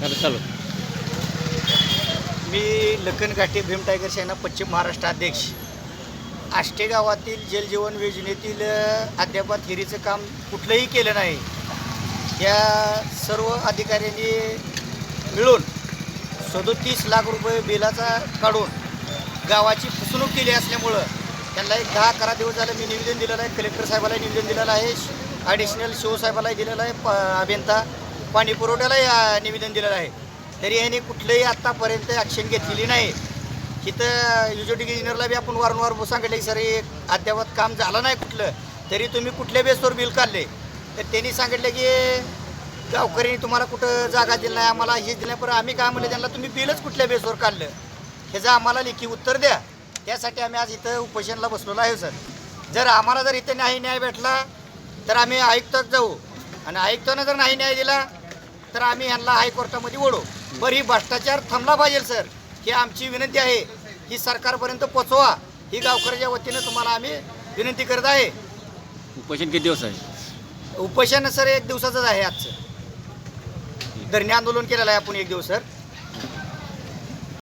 चालू. मी लखन घाटे भीम टायगर सेना पश्चिम महाराष्ट्र अध्यक्ष. आष्टे गावातील जलजीवन योजनेतील अद्यापात हिरीचं काम कुठलंही केलं नाही. या सर्व अधिकाऱ्यांनी मिळून सदोतीस लाख रुपये बिलाचा काढून गावाची फसवणूक केली असल्यामुळं त्यांना एक दहा अकरा दिवस झालं मी निवेदन दिलेलं आहे. कलेक्टर साहेबाला निवेदन दिलेलं आहे. ॲडिशनल शिवसाहेबालाही दिलेलं आहे. प अभियंता पाणी पुरवठ्याला निवेदन दिलेलं आहे. तरी यांनी कुठलंही आत्तापर्यंत ॲक्शन घेतलेली नाही. इथं युजोटी इंजिनियरला बी आपण वारंवार सांगितलं की सर एक अद्यावत काम झालं नाही कुठलं. तरी तुम्ही कुठल्या बेसवर बिल काढले? तर त्यांनी सांगितलं की गावकऱ्यांनी तुम्हाला कुठं जागा दिली नाही आम्हाला हे दिलं पण आम्ही काय म्हणलं त्यांना तुम्ही बिलच कुठल्या बेसवर काढलं? ह्याचं आम्हाला लेखी उत्तर द्या. त्यासाठी आम्ही आज इथं उपोषणला बसलेलो आहे सर. जर आम्हाला जर इथं नाही न्याय भेटला तर आम्ही आयुक्तात जाऊ. आणि आयुक्तानं जर नाही न्याय दिला तर आम्ही ह्यांना हायकोर्टामध्ये ओढू. बरं ही भ्रष्टाचार थांबला पाहिजे सर. ही आमची विनंती आहे. ही सरकारपर्यंत पोचवा. ही गावकऱ्याच्या वतीनं तुम्हाला आम्ही विनंती करत आहे. उपोषण किती दिवस आहे? उपोषण सर एक दिवसाचंच आहे आजचं. धरणे आंदोलन केलेलं आहे आपण एक दिवस सर.